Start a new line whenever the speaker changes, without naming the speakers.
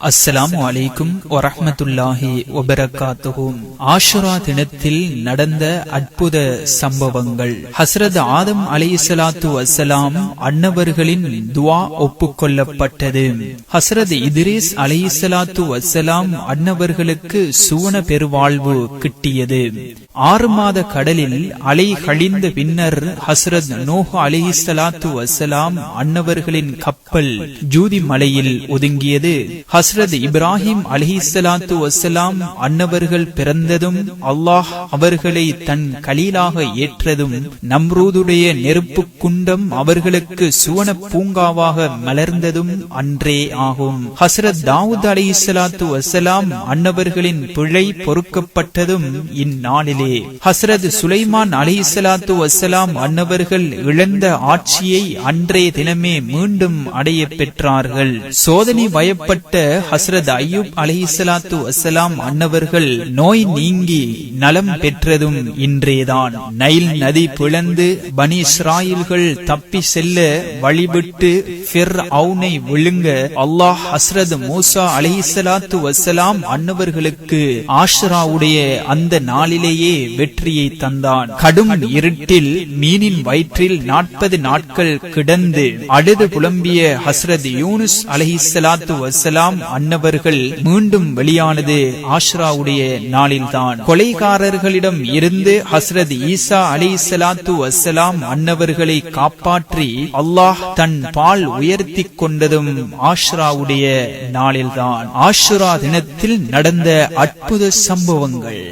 அஸ்ஸலாமு அலைக்கும் வரஹமத்துல்லாஹி வபரகாத்துகும் ஆஷுரா தினத்தில் நடந்த அற்புத சம்பவங்கள். ஹசரத் ஆதம் அலை சலாத்து வசலாம் அன்னவர்களின் துவா ஒப்புக்கொள்ளப்பட்டது. ஹசரத் இதிரேஸ் அலை சலாத்து வசலாம் அன்னவர்களுக்கு சுவன பெருவாழ்வு கிட்டியது. ஆறு மாத கடலில் அலை கழிந்த பின்னர் ஹசரத் நோஹ் அலிஹிஸ்லாத்து வசலாம் அன்னவர்களின் கப்பல் ஜூதி மலையில் ஒதுங்கியது. ஹஸ்ரத் இப்ராஹிம் அலிஹிஸ்லாத்து வசலாம் அன்னவர்கள் பிறந்ததும் அல்லாஹ் அவர்களை தன் கலீலாக ஏற்றதும் நம்ரூதுடைய நெருப்பு குண்டம் அவர்களுக்கு சுவன பூங்காவாக மலர்ந்ததும் அன்றே ஆகும். ஹஸ்ரத் தாவூத் அலிஹிஸ்லாத்து வசலாம் அன்னவர்களின் பிழை பொறுக்கப்பட்டதும் இந்நாளிலே. ஹஸ்ரத் சுலைமான் அலி சலாத்து வசலாம் அன்னவர்கள் இழந்த ஆட்சியை அன்றே தினமே மீண்டும் அடைய பெற்றார்கள். சோதனை பயப்பட்ட ஹஸ்ரத் அய்யூப் அலி இஸ்லாத்து வசலாம் அன்னவர்கள் நோய் நீங்கி நலம் பெற்றதும் இன்றேதான். நைல் நதி பிளந்து பனி இஸ்ராயில்கள் தப்பி செல்ல வழிபட்டு வழிவிட்டு அவுனை விழுங்க அல்லாஹ் ஹஸ்ரத் மூசா அலி இஸ்லாத்து வசலாம் அன்னவர்களுக்கு ஆஷ்ராவுடைய அந்த நாளிலேயே வெற்றியை தந்தான். கடும் இருட்டில் மீனின் வயிற்றில் நாற்பது நாட்கள் கிடந்து அழுது புலம்பிய ஹஸ்ரத் யூனுஸ் அலஹி சலாத்து வசலாம் அன்னவர்கள் மீண்டும் வெளியானது ஆஷ்ராவுடைய நாளில்தான். கொலைகாரர்களிடம் இருந்து ஹஸ்ரத் ஈசா அலி சலாத்து வசலாம் அன்னவர்களை காப்பாற்றி அல்லாஹ் தன் பால் உயர்த்தி கொண்டதும் ஆஷ்ராவுடைய நாளில்தான். ஆஷ்ரா தினத்தில் நடந்த அற்புத சம்பவங்கள்.